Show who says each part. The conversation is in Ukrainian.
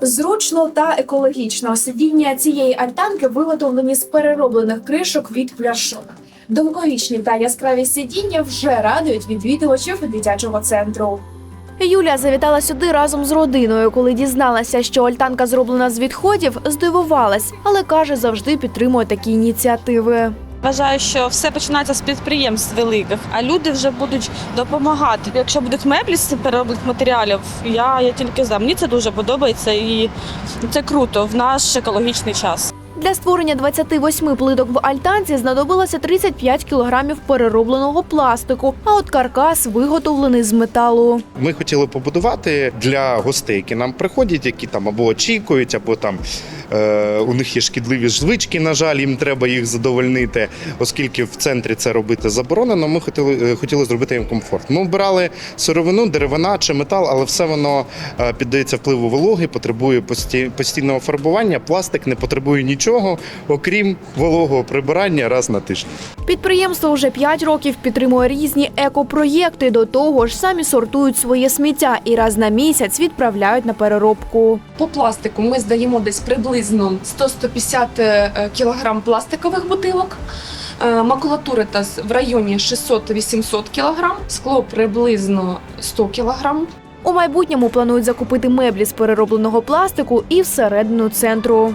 Speaker 1: Зручно та екологічно сидіння цієї альтанки виготовлені з перероблених кришок від пляшок. Довговічні та яскраві сидіння вже радують відвідувачів дитячого центру.
Speaker 2: Юля завітала сюди разом з родиною. Коли дізналася, що альтанка зроблена з відходів, здивувалась, але каже, завжди підтримує такі ініціативи.
Speaker 3: Вважаю, що все починається з підприємств великих, а люди вже будуть допомагати. Якщо будуть меблі з переробних матеріалів, я, я тільки за. Мені це дуже подобається і це круто в наш екологічний час.
Speaker 2: Для створення 28 плиток в альтанці знадобилося 35 кілограмів переробленого пластику, а от каркас виготовлений з металу.
Speaker 4: Ми хотіли побудувати для гостей, які нам приходять, які там або очікують, або там е, у них є шкідливі звички. На жаль, їм треба їх задовольнити, оскільки в центрі це робити заборонено. Ми хотіли, е, хотіли зробити їм комфорт. Ми обирали сировину, деревина чи метал, але все воно е, піддається впливу вологи, потребує пості- постійного фарбування. Пластик не потребує нічого, окрім вологого прибирання раз на тиждень.
Speaker 2: Підприємство вже 5 років підтримує різні екопроєкти. До того ж, самі сортують своє сміття і раз на місяць відправляють на переробку.
Speaker 5: По пластику ми здаємо десь приблизно 100-150 е, кілограм пластикових бутилок. Е, Макулатури та з- в районі 600-800 кілограм, скло приблизно 100 кілограм.
Speaker 2: У майбутньому планують закупити меблі з переробленого пластику і всередину центру.